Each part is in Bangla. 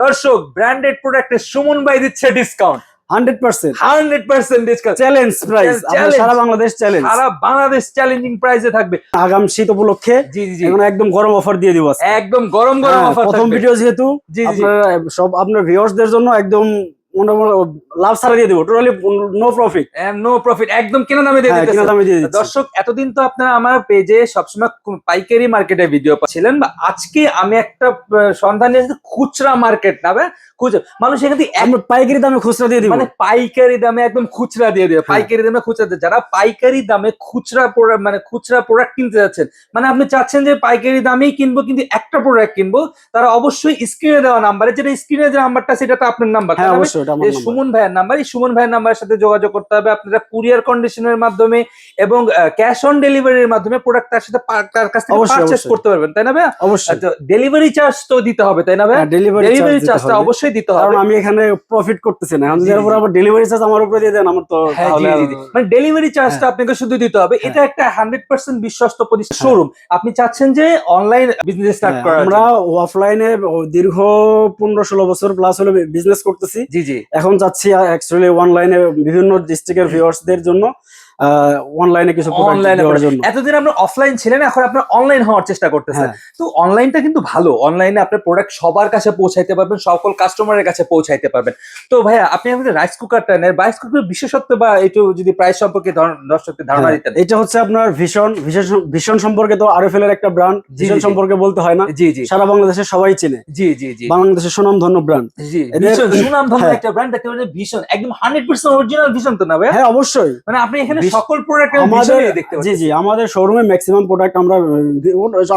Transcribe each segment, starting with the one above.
দর্শক ব্র্যান্ডেড প্রোডাক্টে সুমন ভাই দিচ্ছে discount hundred percent. Hundred percent discount challenge price সারা বাংলাদেশ চ্যালেঞ্জ সারা বাংলাদেশ চ্যালেঞ্জিং প্রাইসে থাকবে। আগাম শীত উপলক্ষে জি জি এখন একদম গরম অফার দিয়ে দিব একদম গরম গরম হ্যাঁ, অফার প্রথম ভিডিও যেহেতু জি, জি। আপনার সব আপনার ভিউয়ার্সদের জন্য একদম লাভ দিয়ে দিব। Totally no profit no profit একদম কেনা দামে দিয়ে হ্যাঁ দামে দিয়ে দর্শক এতদিন তো আপনারা আমার পেজে সবসময় পাইকারি মার্কেটে ভিডিও পাচ্ছিলেন বা আজকে আমি একটা সন্ধান নিয়ে এসেছি খুচরা মার্কেট না খুচরা মানুষ এখান থেকে পাইকারি দামে খুচরা দিয়ে দিব। মানে পাইকারি দামে একদম খুচরা দিয়ে দেবে। হ্যাঁ। পাইকারি দামে খুচরা দিয়ে যারা পাইকারি দামে খুচরা প্রোডাক্ট মানে খুচরা প্রোডাক্ট কিনতে যাচ্ছেন মানে আপনি চাচ্ছেন যে পাইকারি দামেই কিনবো কিন্তু একটা প্রোডাক্ট কিনবো তারা অবশ্যই স্ক্রিনে দেওয়া নাম্বারে যেটা স্ক্রিনে যে নাম্বারটা সেটা তো আপনার নাম্বার হ্যাঁ অবশ্যই। এটা আমার এই সুমন ভাইয়ের নাম্বার এই সুমন ভাইয়ের নাম্বারের সাথে যোগাযোগ করতে হবে। আপনারা কুরিয়ার কন্ডিশনের মাধ্যমে এবং ক্যাশ অন ডেলিভারির মাধ্যমে প্রোডাক্ট তার সাথে তার কাছ থেকে অবশ্যই। করতে পারবেন তাই না ভাইয়া? অবশ্যই। ডেলিভারি চার্জ তো দিতে হবে তাই না ভাইয়া? ডেলিভারি চার্জটা অবশ্যই দিতে কারণ হবে আমি এখানে প্রফিট করতেছি না। আমি উপর আবার ডেলিভারি চার্জ আমার উপরে দিয়ে দেন আমার তো হ্যাঁ। মানে ডেলিভারি চার্জটা হ্যাঁ। আপনাকে শুধু দিতে হবে। এটা একটা হান্ড্রেড পার্সেন্ট বিশ্বস্ত প্রতিষ্ঠান হ্যাঁ। শোরুম আপনি চাচ্ছেন যে অনলাইন বিজনেস স্টার্ট হ্যাঁ, করার আমরা অফলাইনে দীর্ঘ পনেরো ষোলো বছর প্লাস হলে বিজনেস করতেছি। জি। এখন যাচ্ছি অ্যাকচুয়ালি অনলাইনে বিভিন্ন ডিস্ট্রিক্টের ভিউয়ার্সদের জন্য। অনলাইনে কিছু অনলাইনে এতদিন অফলাইন ছিলেন এখন আপনার অনলাইন হওয়ার চেষ্টা করতেছেন। হ্যাঁ। তো অনলাইনটা কিন্তু ভালো। অনলাইনে আপনার প্রোডাক্ট সবার কাছে পৌঁছাইতে পারবেন সকল কাস্টমারের কাছে পৌঁছাইতে পারবেন। তো ভাইয়া আপনি আমাদের রাইস কুকারটা নেন রাইস কুকার বিশেষত্ব বা একটু যদি প্রাইস সম্পর্কে দর্শকদের ধারণা হ্যাঁ, দিতেন। এটা হচ্ছে আপনার ভীষণ ভীষণ সম্পর্কে তো আরএফএল এর একটা ব্র্যান্ড ভীষণ সম্পর্কে বলতে হয় না। জি জি। সারা বাংলাদেশে সবাই চেনে। জি জি জি। বাংলাদেশের সুনামধন্য ব্র্যান্ড জি সুনাম ধন্য হ্যাঁ। একটা ব্র্যান্ড দেখতে পারেন ভীষণ একদম হান্ড্রেড পার্সেন্ট অরিজিনাল ভীষণ তো না ভাইয়া? হ্যাঁ অবশ্যই। মানে আপনি এখানে সকল প্রোডাক্ট আমাদের দেখতে জি জি আমাদের শোরুমে ম্যাক্সিমাম প্রোডাক্ট আমরা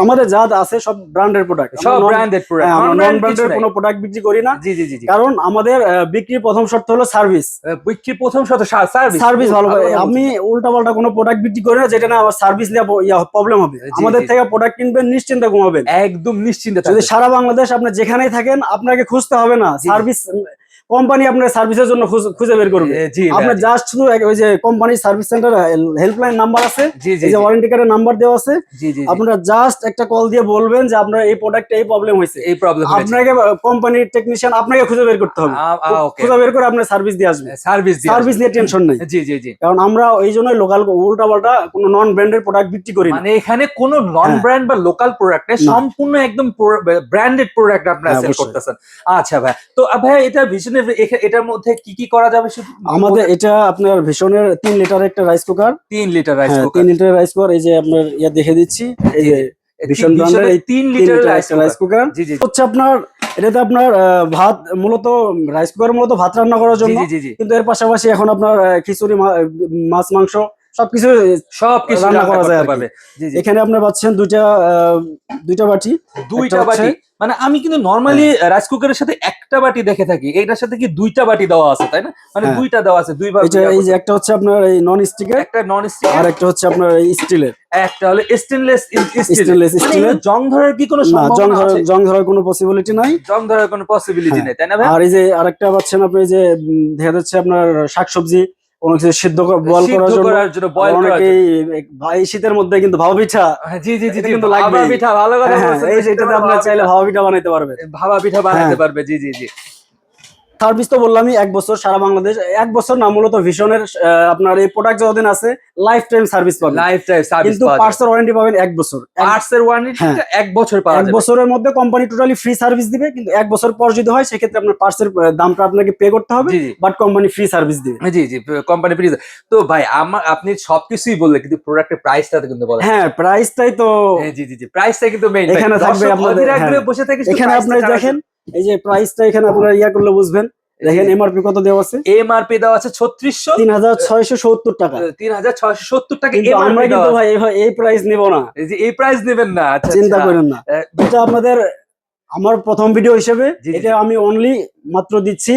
আমাদের যা আছে সব ব্র্যান্ডের প্রোডাক্ট সব ব্র্যান্ডেড প্রোডাক্ট নন ব্র্যান্ডের কোনো প্রোডাক্ট বিক্রি করি না। জি জি জি কারণ আমাদের বিক্রির প্রথম শর্ত হলো সার্ভিস বিক্রি প্রথম শত সার্ভিস সার্ভিস ভালো আমি উল্টা পাল্টা কোনো প্রোডাক্ট বিক্রি করি না যেটা না আমার সার্ভিস নিয়ে প্রবলেম হবে। আমাদের থেকে প্রোডাক্ট কিনবেন নিশ্চিন্তে ঘুমাবেন। একদম নিশ্চিন্তে যদি সারা বাংলাদেশ আপনি যেখানেই থাকেন আপনাকে খুঁজতে হবে না। সার্ভিস কোম্পানি আপনার সার্ভিসের জন্য খুঁজে বের করবে। আপনার জাস্ট শুধু ওই যে কোম্পানির সার্ভিস সেন্টার হেল্পলাইন নাম্বার আছে। এই যে ওয়ারেন্টি কার্ডের নাম্বার দেওয়া আছে। জি জি জি। আপনারা জাস্ট একটা কল দিয়ে বলবেন যে আপনার এই প্রোডাক্টে এই প্রবলেম হয়েছে। এই প্রবলেম আপনাকে কোম্পানির টেকনিশিয়ান আপনাকে খুঁজে বের করতে হবে। খুঁজে বের করে আপনার সার্ভিস দিয়ে আসবে। সার্ভিস দিয়ে সার্ভিস নিয়ে টেনশন নেই। জি জি জি। কারণ আমরা এই জন্য লোকাল উল্টা পাল্টা কোনো নন ব্র্যান্ডের প্রোডাক্ট বিক্রি করি না। মানে এখানে কোনো নন হ্যাঁ। ব্র্যান্ড বা লোকাল প্রোডাক্ট সম্পূর্ণ একদম ব্র্যান্ডেড প্রোডাক্ট আপনারা হ্যাঁ, সেল করতেছেন। আচ্ছা ভাই। তো ভাই এটা ভিশনের এটার মধ্যে কি কি করা যাবে আমাদের এটা আপনার ভীষণের তিন লিটার একটা রাইস কুকার তিন লিটার রাইস হ্যাঁ, কুকার তিন লিটার রাইস কুকার এই যে আপনার ইয়া দেখে দিচ্ছি এই যে ভীষণ ব্র্যান্ডের এই তিন তিন লিটার রাইস কুকার হচ্ছে আপনার এটাতে আপনার ভাত মূলত রাইস কুকার মূলত ভাত রান্না করার জন্য। কিন্তু এর পাশাপাশি এখন আপনার খিচুড়ি মাছ মাংস সবকিছু সবকিছু রান্না করা যায় পারবে। এখানে আপনার পাচ্ছেন দুইটা দুইটা বাটি। দুইটা বাটি। মানে আমি কিন্তু নরমালি রাইস কুকারের সাথে একটা বাটি দেখে থাকি। এটার সাথে কি দুইটা বাটি দেওয়া আছে তাই না? মানে হ্যাঁ। দুইটা দেওয়া আছে দুই এটা এই যে একটা হচ্ছে আপনার এই নন স্টিকের একটা নন স্টিক আর একটা হচ্ছে আপনার এই স্টিলের একটা হলো স্টেনলেস স্টেনলেস স্টিল। জং ধরার কি কোনো সম্ভাবনা ধরার আছে? জং ধরার কোনো পসিবিলিটি নাই। জং ধরার কোনো পসিবিলিটি হ্যাঁ। নেই তাই না ভাই? আর এই যে আরেকটা পাচ্ছেন আপনি এই যে দেখা যাচ্ছে আপনার শাকসবজি। কোনো কিছু সিদ্ধ বল করার জন্য অনেকেই ভাই শীতের মধ্যে কিন্তু ভাবা পিঠা হ্যাঁ, জি জি জি কিন্তু লাগবে। পিঠা ভালো কথা হ্যাঁ, এই সেটাতে এটাতে চাইলে ভাবা পিঠা বানাইতে পারবে ভাবা পিঠা হ্যাঁ। পারবে জি জি জি সার্ভিস তো বললামই এক বছর সারা বাংলাদেশ এক বছর না মূলত আহ, আপনার এই প্রোডাক্ট যতদিন আছে লাইফ টাইম সার্ভিস পাবেন লাইফ টাইম সার্ভিস কিন্তু যায় পার্টসের ওয়ারেন্টি পাবেন এক বছর। পার্টস এর ওয়ারেন্টি হ্যাঁ। এক বছর পাওয়া এক বছরের মধ্যে কোম্পানি টোটালি ফ্রি সার্ভিস দিবে কিন্তু এক বছর পর যদি হয় সেক্ষেত্রে আপনার পার্টস এর দামটা আপনাকে পে করতে হবে বাট কোম্পানি ফ্রি সার্ভিস দিবে। জি জি কোম্পানি ফ্রিজ তো ভাই আমার আপনি সবকিছুই বললেন কিন্তু প্রোডাক্টের প্রাইসটা তো কিন্তু বলেন। হ্যাঁ প্রাইসটাই তো হ্যাঁ, জি জি জি প্রাইসটা কিন্তু মেইন এখানে থাকবে আপনাদের, হ্যাঁ। বসে থেকে এখানে আপনারা দেখেন এই যে প্রাইসটা এখানে আপনারা ইয়া করলে বুঝবেন। দেখেন এমআরপি কত দেওয়া আছে? এমআরপি দেওয়া আছে ছত্রিশশো। তিন হাজার ছয়শো সত্তর টাকা। তিন হাজার ছয়শো সত্তর টাকা কিন্তু আমরা কিন্তু ভাই এই- প্রাইস নেব না। এই যে এই প্রাইস নেবেন না আচ্ছা চিন্তা আচ্ছা। করেন না। এটা আপনাদের আমার প্রথম ভিডিও হিসেবে এটা আমি অনলি মাত্র দিচ্ছি।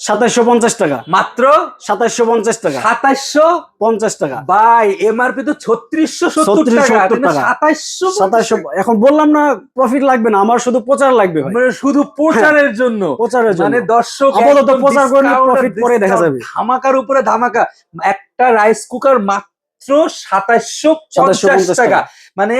সাতাশশো পঞ্চাশ টাকা। মাত্র? সাতাশশো পঞ্চাশ টাকা। সাতাশশো পঞ্চাশ টাকা। বাই এমআরপি তো ছত্রিশশো সত্তর 3670 টাকা। সাতাশশো সাতাশশো এখন বললাম না প্রফিট লাগবে না আমার শুধু প্রচার লাগবে মানে শুধু প্রচারের জন্য। প্রচারের জন্য। মানে দর্শক আপাতত প্রচার করলে প্রফিট পরে দেখা যাবে। ধামাকার উপরে ধামাকা। একটা রাইস কুকার মাত্র মাত্র সাতাশশো পঞ্চাশ 2750 টাকা। মানে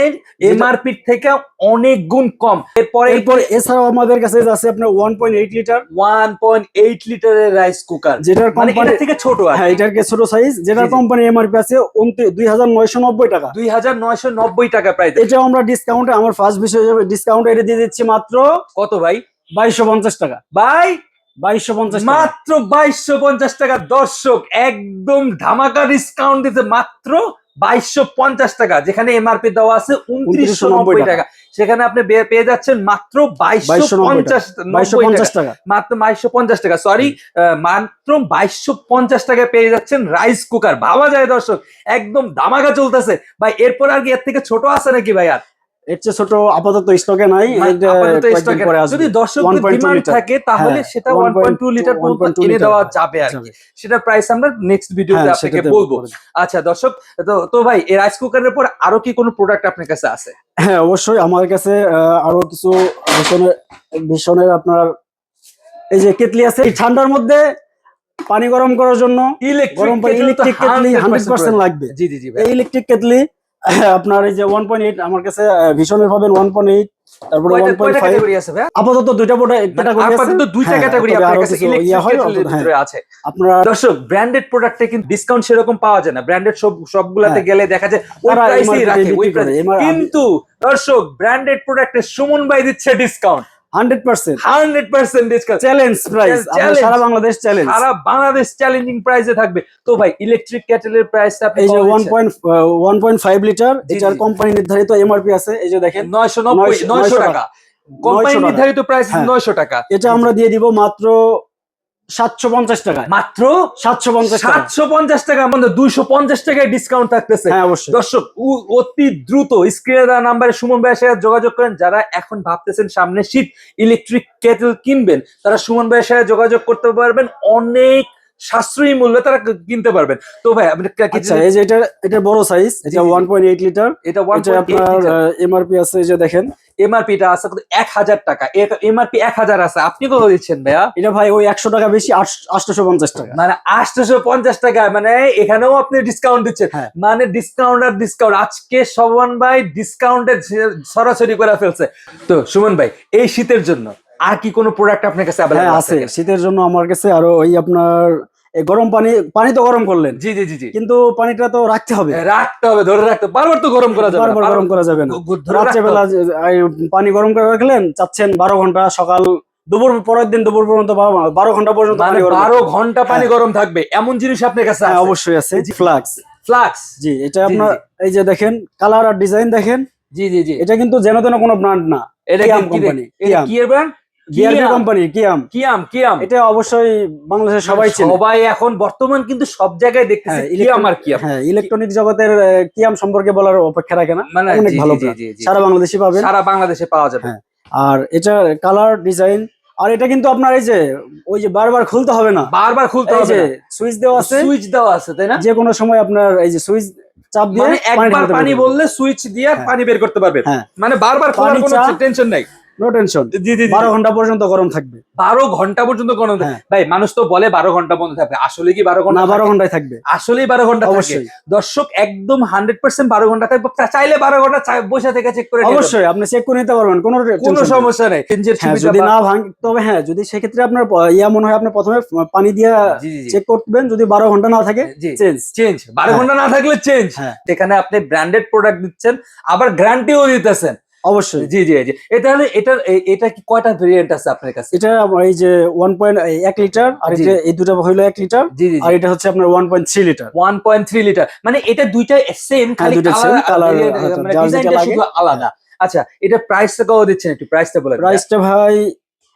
এমআরপি থেকে অনেক গুণ কম। এরপরে এরপর এছাড়াও আমাদের কাছে আছে আপনার one point eight litre one point eight লিটারের রাইস কুকার যেটার কোম্পানি থেকে ছোট হ্যাঁ এটার ছোট সাইজ যেটার। কোম্পানি এমআরপি আছে দুই হাজার নয়শো নব্বই টাকা। দুই হাজার নয়শো নব্বই টাকা প্রাইস এটাও আমরা ডিসকাউন্টে আমার ফার্স্ট বিষয় হিসেবে ডিসকাউন্ট এটা দিয়ে দিচ্ছি মাত্র কত ভাই? বাইশশো পঞ্চাশ টাকা। ভাই বাইশশো পঞ্চাশ টাকা। মাত্র বাইশশো পঞ্চাশ টাকা। দর্শক একদম ধামাকা ডিসকাউন্ট দিতে মাত্র বাইশশো পঞ্চাশ টাকা যেখানে এমআরপি দেওয়া আছে উনত্রিশশো নব্বই টাকা। সেখানে আপনি পেয়ে যাচ্ছেন মাত্র বাইশশো পঞ্চাশ পঞ্চাশ টাকা। মাত্র বাইশশো পঞ্চাশ টাকা সরি মাত্র বাইশশো পঞ্চাশ টাকায় পেয়ে যাচ্ছেন রাইস কুকার ভাবা যায় দর্শক একদম ধামাকা চলতেছে। ভাই এরপর আর কি এর থেকে ছোট আছে নাকি ভাই আর? এর চেয়ে ছোট আপাতত স্টকে নাই মানে আসবে। যদি দর্শক ডিমান্ড। থাকে তাহলে হ্যাঁ, সেটা ওয়ান পয়েন্ট টু 1.2 লিটার পর্যন্ত 1.2 এনে দেওয়া যাবে আর কি। সেটা প্রাইস আমরা নেক্সট ভিডিওতে হ্যাঁ, আপনাকে বলব। আচ্ছা দর্শক তো ভাই এই রাইস কুকারের পর আরও কি কোনো প্রোডাক্ট আপনার কাছে আছে? হ্যাঁ অবশ্যই আমার কাছে আরও কিছু ভীষণের ভীষণের আপনার এই যে কেতলি আছে এই ঠান্ডার মধ্যে পানি গরম করার জন্য ইলেকট্রিক কেতলি হান্ড্রেড পার্সেন্ট লাগবে। জি জি জি এই ইলেকট্রিক কেতলি আপনার এই যে ওয়ান পয়েন্ট এইট আমার কাছে ভীষণের পাবেন ওয়ান পয়েন্ট এইট তারপরে ওয়ান পয়েন্ট ফাইভ ক্যাটাগরি আছে ভাই? আপাতত দুইটা মানে আপাতত দুইটা হ্যাঁ, ক্যাটাগরি আপনার কাছে ইয়ে হয়, আছে। আপনারা দর্শক ব্র্যান্ডেড প্রোডাক্টে কিন্তু ডিসকাউন্ট সেরকম পাওয়া যায় না। ব্র্যান্ডেড সব সবগুলাতে হ্যাঁ। গেলে দেখা যায় ওই প্রাইসেই রাখে কিন্তু দর্শক ব্র্যান্ডেড প্রোডাক্টে সুমন ভাই দিচ্ছে discount hundred percent. Hundred percent discount challenge price. সারা বাংলাদেশ চ্যালেঞ্জ সারা বাংলাদেশ চ্যালেঞ্জিং প্রাইসে থাকবে। তো ভাই ইলেকট্রিক কেটেলের প্রাইসটা আপনি এই যে one point one point five litre জি, এটার কোম্পানি নির্ধারিত এমআরপি আছে। এই যে দেখেন নয়শো নব্বই নয়শো টাকা। কোম্পানি নির্ধারিত প্রাইস হ্যাঁ। নয়শো টাকা। এটা আমরা দিয়ে দিব মাত্র সাতশো পঞ্চাশ টাকায়। মাত্র? সাতশো পঞ্চাশ সাতশো পঞ্চাশ টাকা মানে দুইশো পঞ্চাশ টাকায় ডিসকাউন্ট থাকতেছে। হ্যাঁ অবশ্যই। দর্শক অতি দ্রুত স্ক্রিনে দেওয়া নাম্বারে সুমন ভাইয়ের সাথে যোগাযোগ করেন। যারা এখন ভাবতেছেন সামনে শীত ইলেকট্রিক কেটেল কিনবেন তারা সুমন ভাইয়ের সাথে যোগাযোগ করতে পারবেন। অনেক সাশ্রয়ী মূল্যে তারা কিনতে পারবেন। তো ভাই আচ্ছা এই যে এটা এটা বড় সাইজ এটা জি। ওয়ান পয়েন্ট এইট লিটার এটা ওয়ান এটা আপনার এমআরপি আছে যে দেখেন। এমআরপি টা আছে এক হাজার টাকা। এমআরপি এক হাজার আছে। আপনি কত দিচ্ছেন ভাইয়া? এটা ভাই ওই একশো টাকা বেশি আটশো পঞ্চাশ টাকা। মানে আটশোশো পঞ্চাশ টাকা মানে এখানেও আপনি ডিসকাউন্ট দিচ্ছেন। হ্যাঁ। মানে ডিসকাউন্ট আর ডিসকাউন্ট আজকে সবন ভাই ডিসকাউন্টে সরাসরি করে ফেলছে। তো সুমন ভাই এই শীতের জন্য আর কি কোনো প্রোডাক্ট আপনার কাছে হ্যাঁ আছে। শীতের জন্য আমার কাছে আরও ওই আপনার গরম পানি পানি তো গরম করলেন। জি জি জি জি। কিন্তু পানিটা তো রাখতে হবে। রাখতে হবে ধরে রাখতে বারবার তো গরম করা যাবে। বারবার গরম করা যাবে না। রাত্রেবেলা পানি গরম করে রাখলেন চাচ্ছেন বারো ঘণ্টা সকাল দুপুর পরের দিন দুপুর পর্যন্ত বারো ঘণ্টা পর্যন্ত মানে বারো ঘণ্টা পানি হ্যাঁ। গরম থাকবে। এমন জিনিস আপনার কাছে হ্যাঁ আছে? অবশ্যই আছে। ফ্লাক্স। ফ্লাক্স। জি এটা আপনার এই যে দেখেন কালার আর ডিজাইন দেখেন জি জি জি। এটা কিন্তু যেন তেন কোনো ব্র্যান্ড না। এটা কিয়াম কি company, বিআরপি কোম্পানি কিয়াম কিয়াম কিয়াম এটা অবশ্যই বাংলাদেশের সবাই চেনে। সবাই এখন বর্তমান কিন্তু সব জায়গায় দেখতেছে হ্যাঁ, কিয়াম আর কিয়াম হ্যাঁ ইলেকট্রনিক জগতের কিয়াম সম্পর্কে বলার অপেক্ষা রাখে না। মানে অনেক ভালো সারা বাংলাদেশে পাবেন। সারা বাংলাদেশে পাওয়া যাবে। হ্যাঁ। আর এটা কালার ডিজাইন আর এটা কিন্তু আপনার এই যে ওই যে বারবার খুলতে হবে না। বারবার খুলতে হবে সুইচ দেওয়া আছে। সুইচ দেওয়া আছে তাই না? যে কোনো সময় আপনার এই যে সুইচ চাপ দিয়ে মানে একবার পানি বললে সুইচ দিয়ে হ্যাঁ। পানি বের করতে পারবে। মানে বারবার খোলার পানি কোনো টেনশন নাই। নো টেনশন জি ঘণ্টা পর্যন্ত গরম থাকবে। বারো ঘণ্টা পর্যন্ত কোনো হ্যাঁ। ভাই মানুষ তো বলে বারো ঘণ্টা বন্ধ থাকবে। আসলে কি বারো না ঘণ্টা বারো? ঘন্টায় থাকবে। আসলেই বারো ঘণ্টা থাকে। অবশ্যই। দর্শক একদম হান্ড্রেড পার্সেন্ট বারো ঘণ্টা থাকবে। চাইলে বারো ঘণ্টা বসে থেকে চেক করে অবশ্যই আপনি চেক করে নিতে পারবেন কোনো কোনো সমস্যা নেই। হ্যাঁ যদি না ভাঙ তবে হ্যাঁ যদি সেক্ষেত্রে আপনার ইয়া মনে হয় আপনি প্রথমে পানি দিয়ে চেক করবেন। যদি বারো ঘণ্টা না থাকে চেঞ্জ চেঞ্জ বারো হ্যাঁ। ঘণ্টা না থাকলে চেঞ্জ হ্যাঁ। সেখানে আপনি ব্র্যান্ডেড প্রোডাক্ট দিচ্ছেন আবার গ্যারান্টিও দিতেছেন। অবশ্যই। জি জি জি। এটা হলে এটার এটা কি কয়টা ভেরিয়েন্ট আছে আপনার কাছে? এটা আমার এই যে ওয়ান পয়েন্ট এক লিটার আর। এটা এই দুটো হইল এক লিটার জি জি আর এটা হচ্ছে আপনার one point three litre. One point three litre মানে এটা দুইটা সেম খালি দুইটা কালার মানে ডিজাইনটা শুধু আলাদা। আচ্ছা এটা প্রাইসটা কত দিচ্ছেন একটু? প্রাইসটা বলে দিন। প্রাইসটা ভাই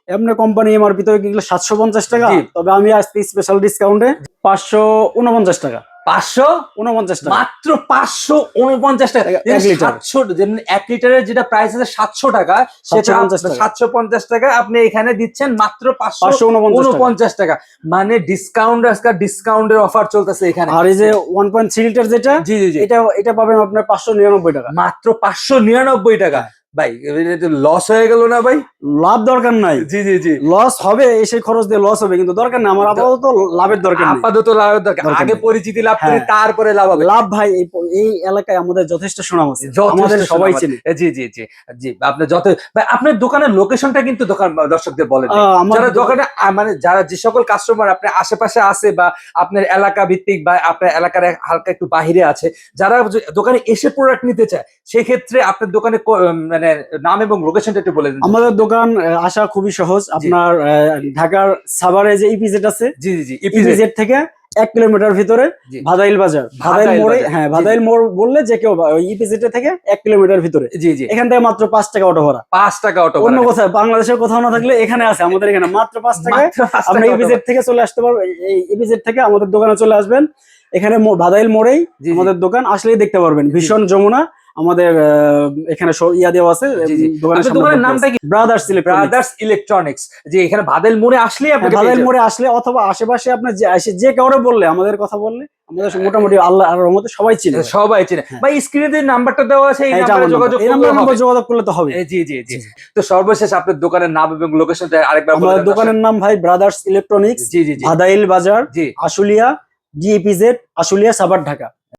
এমনি কোম্পানি এমআরপি তো সাতশো পঞ্চাশ টাকা তবে আমি আজকে স্পেশাল ডিসকাউন্টে পাঁচশো উনপঞ্চাশ টাকা। পাঁচশো উনপঞ্চাশ টাকা। মাত্র পাঁচশো উনপঞ্চাশ টাকা। সাতশো যেমন এক লিটারের যেটা প্রাইস আছে সাতশো টাকা সেটা 750 টাকা। সাতশো পঞ্চাশ টাকা আপনি এখানে দিচ্ছেন মাত্র পাঁচশো উনপঞ্চাশ টাকা। মানে ডিসকাউন্ট আজকাল ডিসকাউন্টের অফার চলতেছে এখানে। আর এই যে ওয়ান পয়েন্ট থ্রি লিটার যেটা জি জি জি। এটা এটা পাবেন আপনার পাঁচশো নিরানব্বই টাকা। মাত্র পাঁচশো নিরানব্বই টাকা। ভাই লস হয়ে গেল না ভাই? লাভ দরকার নাই। জি জি জি। লস হবে এসে খরচ দিয়ে লস হবে কিন্তু দরকার নেই। আমার আপাতত লাভের দরকার আপাতত লাভের দরকার। আগে পরিচিতি লাভ করে হ্যাঁ। তারপরে লাভ হবে। লাভ ভাই এই এলাকায় আমাদের যথেষ্ট সুনাম আছে। আমাদের সবাই চিনে। জি জি জি। জি আপনার যত ভাই আপনার দোকানের লোকেশনটা কিন্তু দোকান দর্শকদের বলেন যারা দোকানে মানে যারা যে সকল কাস্টমার আপনার আশেপাশে আছে বা আপনার এলাকা ভিত্তিক বা আপনার এলাকার হালকা একটু বাহিরে আছে যারা দোকানে এসে প্রোডাক্ট নিতে চায় সেক্ষেত্রে আপনার দোকানে ক- মানে নাম এবং লোকেশনটা একটু বলে দিন। আমাদের দোকান আসা খুবই সহজ। আপনার ঢাকার সাভারে যে ইপিজেড আছে জি জি জি ইপিজেড ইপিজেড থেকে এক কিলোমিটার ভিতরে ভাদাইল বাজার। ভাদাইল মোড়ে হ্যাঁ ভাদাইল মোড় বললে যে কেউ ইপিজেড থেকে এক কিলোমিটার ভিতরে। জি জি। এখান থেকে মাত্র পাঁচ টাকা অটো ভাড়া। পাঁচ টাকা অটো অন্য কোথাও বাংলাদেশের কোথাও না থাকলে এখানে আছে আমাদের এখানে। মাত্র পাঁচ টাকায় আপনি ইপিজেড থেকে চলে আসতে পারবেন। ইপিজেড থেকে আমাদের দোকানে চলে আসবেন। এখানে ভাদাইল মোড়েই। আমাদের দোকান আসলেই দেখতে পারবেন। ভীষণ যমুনা। আমাদের এখানে ইয়া দেওয়া আছে। দোকানের আপনার নামটা কি? ব্রাদার্স ইলেকট্রনিক্স ব্রাদার্স ইলেকট্রনিক্স যে এখানে ভাদেল মোড়ে আসলে পেয়ে মোড়ে আসলে অথবা আশেপাশে আপনার যে আসে- যে কাউরে বললে আমাদের কথা বললে আমাদের মোটামুটি আল্লাহ আর মতো সবাই চিনে সবাই চেনে। হ্যাঁ। ভাই স্ক্রিনে যে নাম্বারটা দেওয়া আছে এই হ্যাঁ, নাম্বারে যোগাযোগ এই করলে নাম্বারে যোগাযোগ করলে তো হবে। জি জি জি। তো সর্বশেষ আপনার দোকানের নাম এবং লোকেশনটা আরেকবার বলে আমাদের দোকানের নাম ভাই ব্রাদার্স ইলেকট্রনিক্স জি জি জি। ভাদাইল বাজার জি। আশুলিয়া ডিএপিজেড আশুলিয়া সাভার ঢাকা।